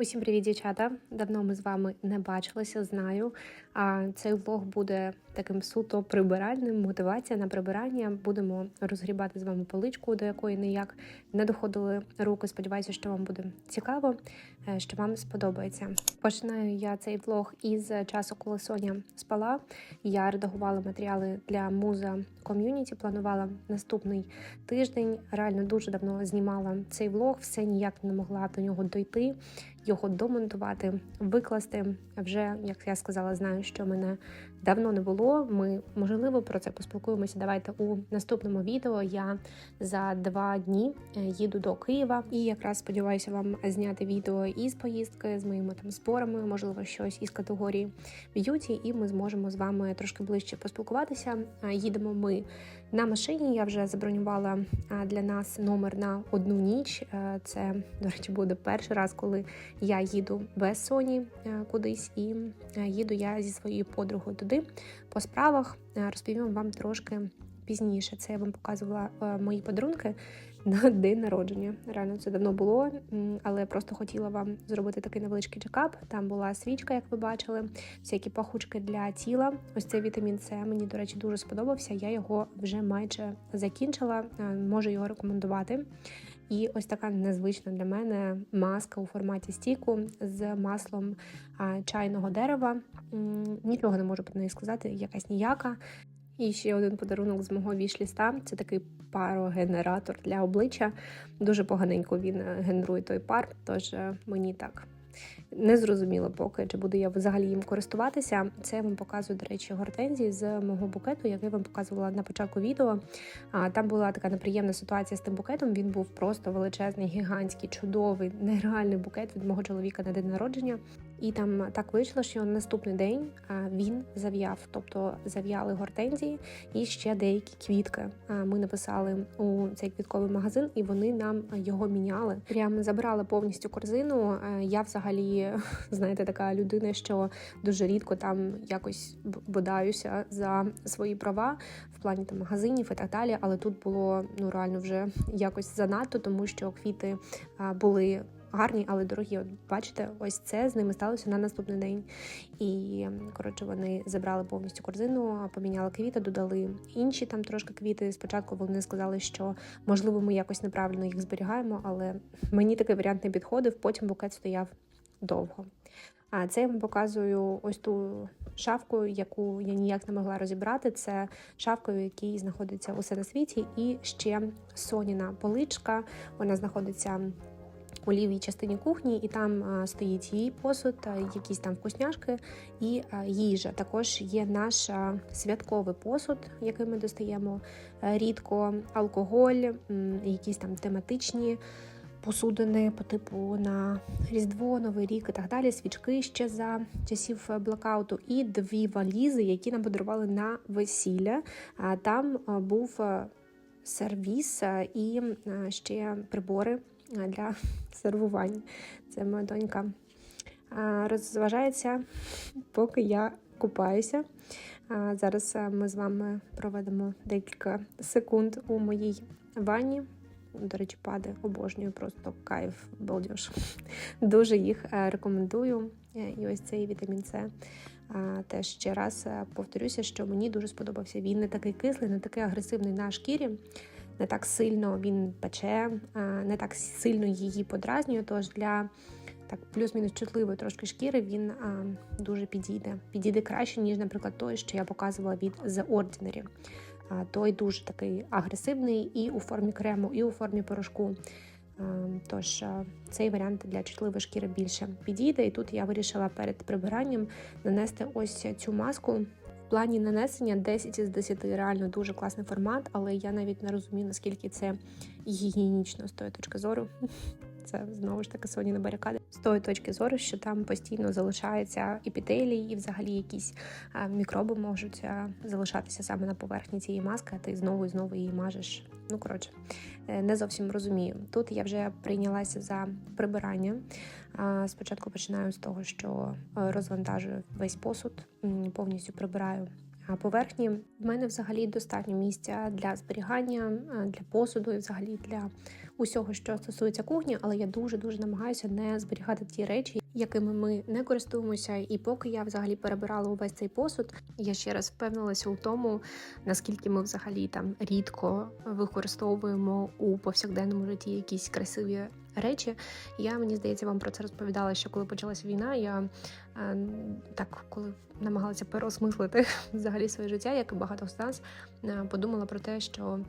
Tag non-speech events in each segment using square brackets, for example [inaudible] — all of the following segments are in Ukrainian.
Усім привіт, дівчата! Давно ми з вами не бачилися, знаю. А цей влог буде таким суто прибиральним. Мотивація на прибирання. Будемо розгрібати з вами поличку, до якої ніяк не доходили руки. Сподіваюся, що вам буде цікаво, е, що вам сподобається. Починаю я цей влог із часу, коли Соня спала. Я редагувала матеріали для муза ком'юніті. Планувала наступний тиждень. Реально дуже давно знімала цей влог. Все ніяк не могла до нього дойти його домонтувати, викласти. Вже як я сказала, знаю, що мене давно не було. Ми можливо про це поспілкуємося. Давайте у наступному відео. Я за два дні е, їду до Києва і якраз сподіваюся вам зняти відео із поїздки з моїми там спорами, можливо, щось із категорії б'юті, і ми зможемо з вами трошки ближче поспілкуватися. Е, Їдемо ми на машині. Я вже забронювала для нас номер на одну ніч. Е, Це, до речі, буде перший раз, коли я їду без Соні е, кудись, і е, їду я зі своєю подругою туди по справах. Розповім вам трошки пізніше. Це я вам показувала мої подарунки на день народження. Реально це давно було, але просто хотіла вам зробити такий невеличкий чекап. Там була свічка, як ви бачили, всякі пахучки для тіла. Ось цей вітамін С мені, до речі, дуже сподобався. Я його вже майже закінчила. е, Можу його рекомендувати. І ось така незвична для мене маска у форматі стіку з маслом чайного дерева. Нічого не можу про неї сказати, якась ніяка. І ще один подарунок з мого вішліста це такий парогенератор для обличчя. Дуже поганенько він е, генерує той пар, тож е, мені так не зрозуміло поки, чи буду я взагалі їм користуватися. Це я вам показую, до речі, гортензії з мого букету, який я вам показувала на початку відео. А там була така неприємна ситуація з тим букетом. Він був просто величезний, гігантський, чудовий, нереальний букет від мого чоловіка на день народження. І там так вийшло, що на наступний день він зав'яв, тобто зав'яли гортензії і ще деякі квітки. Ми написали у цей квітковий магазин, і вони нам його міняли. Прямо забрали повністю корзину. Я взагалі, [laughs] знаєте, така людина, що дуже рідко там якось бодаюся за свої права в плані там магазинів і так далі. Але тут було ну реально вже якось занадто, тому що квіти були гарні, але дорогі. От бачите, ось це з ними сталося на наступний день. І коротше, вони забрали повністю корзину, поміняли квіти, додали інші там трошки квіти. Спочатку вони сказали, що можливо ми якось неправильно їх зберігаємо, але мені такий варіант не підходив. Потім букет стояв довго. А це я вам показую ось ту шафку, яку я ніяк не могла розібрати. Це шафка, в якій знаходиться усе на світі, і ще соніна поличка. Вона знаходиться у лівій частині кухні, і там стоїть її посуд, якісь там вкусняшки і їжа. Також є наш святковий посуд, який ми достаємо рідко, алкоголь, якісь там тематичні посудини по типу на Різдво, Новий рік і так далі. Свічки ще за часів блокауту, і дві валізи, які нам подарували на весілля. Там був сервіс і ще прибори для сервування. Це моя донька розважається, поки я купаюся. Зараз ми з вами проведемо декілька секунд у моїй ванні. До речі, пади обожнюю, просто кайф, балдеж. Дуже їх е, рекомендую. Е, І ось цей вітамін С. Теж ще раз е, повторюся, що мені дуже сподобався. Він не такий кислий, не такий агресивний на шкірі, не так сильно він пече, не так сильно її подразнює. Тож для так плюс-мінус чутливої трошки шкіри він дуже підійде. Підійде краще, ніж, наприклад, той, що я показувала від The Ordinary. Той дуже такий агресивний і у формі крему, і у формі порошку. Тож цей варіант для чутливої шкіри більше підійде. І тут я вирішила перед прибиранням нанести ось цю маску. В плані нанесення 10 із 10 реально дуже класний формат, але я навіть не розумію, наскільки це гігієнічно з тої точки зору. Це знову ж таки Соні на барикади. З тої точки зору, що там постійно залишається епітелій, і взагалі якісь мікроби можуть залишатися саме на поверхні цієї маски, а ти знову і знову її мажеш. Ну коротше, не зовсім розумію. Тут я вже прийнялася за прибирання. Спочатку починаю з того, що е, розвантажую весь посуд, повністю прибираю поверхні. В мене взагалі достатньо місця для зберігання, для посуду і взагалі для усього, що стосується кухні, але я дуже дуже намагаюся не зберігати ті речі, якими ми не користуємося. І поки я взагалі перебирала увесь цей посуд, я ще раз впевнилася у тому, наскільки ми взагалі там рідко використовуємо у повсякденному житті якісь красиві речі. Я мені здається, вам про це розповідала, що коли почалася війна, я так коли намагалася переосмислити [laughs] взагалі своє життя, як і багато з нас, е, подумала про те, що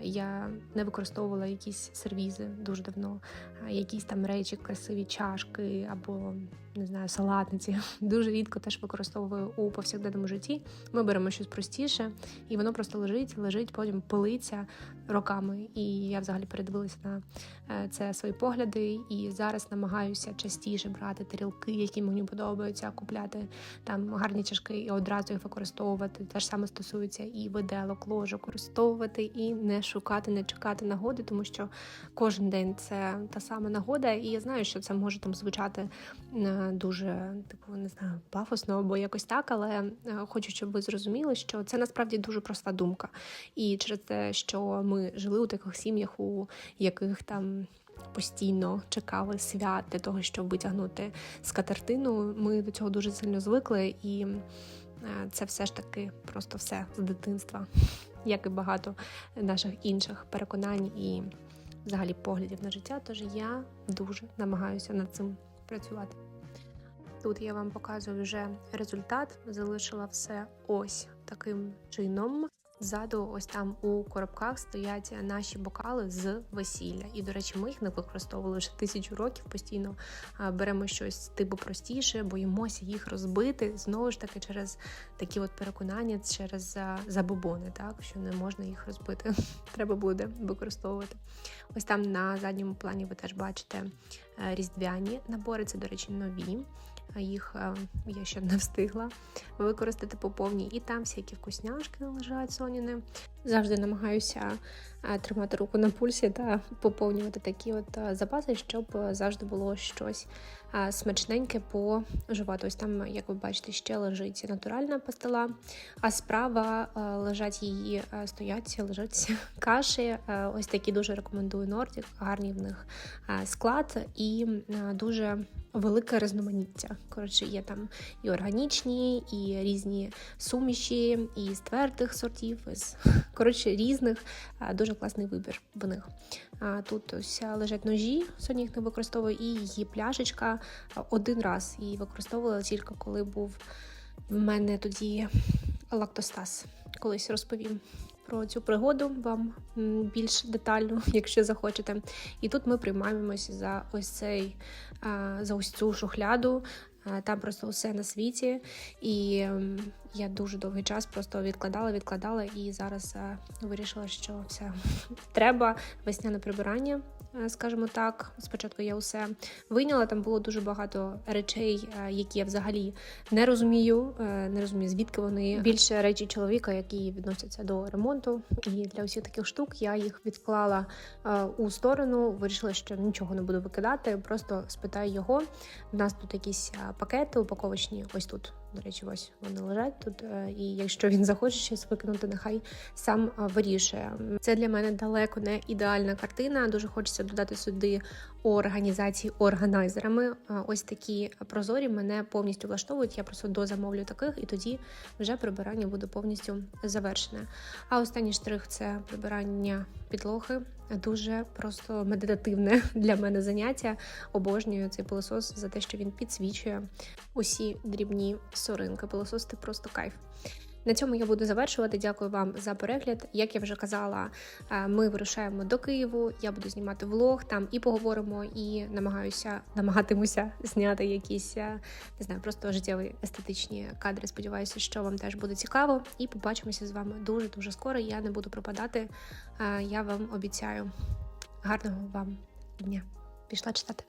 я не використовувала якісь сервізи дуже давно, якісь там речі, красиві чашки або не знаю, салатниці. [laughs] Дуже рідко теж використовую у повсякденному житті. Ми беремо щось простіше, і воно просто лежить, лежить, потім пилиться роками. І я взагалі передивилася на е, це свої погляди. І зараз намагаюся частіше брати тарілки, які мені подобаються, купляти там гарні чашки і одразу їх використовувати. Те ж саме стосується і виделок, ложок, використовувати і не шукати, не чекати нагоди, тому що кожен день це та сама нагода, і я знаю, що це може там звучати е, дуже типу не знаю, пафосно або якось так, але е, хочу, щоб ви зрозуміли, що це насправді дуже проста думка. І через те, що ми жили у таких сім'ях, у яких там. Постійно чекали свят для того, щоб витягнути скатертину. Ми до цього дуже сильно звикли, і е, це все ж таки просто все з дитинства, як і багато наших інших переконань і взагалі поглядів на життя. Тож я дуже намагаюся над цим працювати. Тут я вам показую вже результат. Залишила все ось таким чином. Ззаду, ось там у коробках стоять наші бокали з весілля. І, до речі, ми їх не використовували вже тисячу років. Постійно беремо щось типу простіше, боїмося їх розбити. Знову ж таки, через такі от переконання, через забобони, так що не можна їх розбити. [laughs] Треба буде використовувати. Ось там на задньому плані ви теж бачите е, різдвяні набори. Це, до речі, нові їх е, я ще не встигла використати по повній. І там всякі вкусняшки лежать соніни. Завжди намагаюся е, тримати руку на пульсі та поповнювати такі от е, запаси, щоб завжди було щось смачненьке поживати. Ось там, як ви бачите, ще лежить натуральна пастила, а справа лежать її, стоять, лежать [laughs] каші. Ось такі дуже рекомендую Нордік, гарний в них склад і дуже велике різноманіття. Коротше, є там і органічні, і різні суміші, і з твердих сортів, із коротше різних. Дуже класний вибір в них. Тут ось лежать ножі, сьогодні їх не використовую, і її пляшечка один раз її використовувала тільки коли був в мене тоді лактостаз. Колись розповім про цю пригоду вам більш детально, [laughs] якщо захочете. І тут ми приймаємося за ось цей за ось цю шухляду. Там просто все на світі, і я дуже довгий час просто відкладала, відкладала, і зараз вирішила, що все [laughs] треба весняне прибирання. Е, скажімо так, спочатку я усе вийняла. Там було дуже багато речей, е, які я взагалі не розумію. Е, не розумію, звідки вони більше речі чоловіка, які відносяться до ремонту. І для усіх таких штук я їх відклала у сторону. Вирішила, що нічого не буду викидати. Просто спитаю його. У нас тут якісь пакети упаковочні. Ось тут до речі, ось вони лежать тут. Е, і якщо він захоче щось викинути, нехай сам е, вирішує. Це для мене далеко не ідеальна картина. Дуже хочеться додати сюди організації органайзерами. Е, ось такі прозорі мене повністю влаштовують. Я просто дозамовлю таких, і тоді вже прибирання буде повністю завершене. А останній штрих це прибирання підлоги. Дуже просто медитативне [laughs] для мене заняття. Обожнюю цей пилосос за те, що він підсвічує усі дрібні соринки. Пилососити просто кайф. На цьому я буду завершувати. Дякую вам за перегляд. Як я вже казала, е, ми вирушаємо до Києву. Я буду знімати влог там і поговоримо, і намагаюся намагатимуся зняти якісь е, не знаю, просто життєві естетичні кадри. Сподіваюся, що вам теж буде цікаво. І побачимося з вами дуже дуже скоро. Я не буду пропадати. Е, я вам обіцяю гарного вам дня. Пішла читати.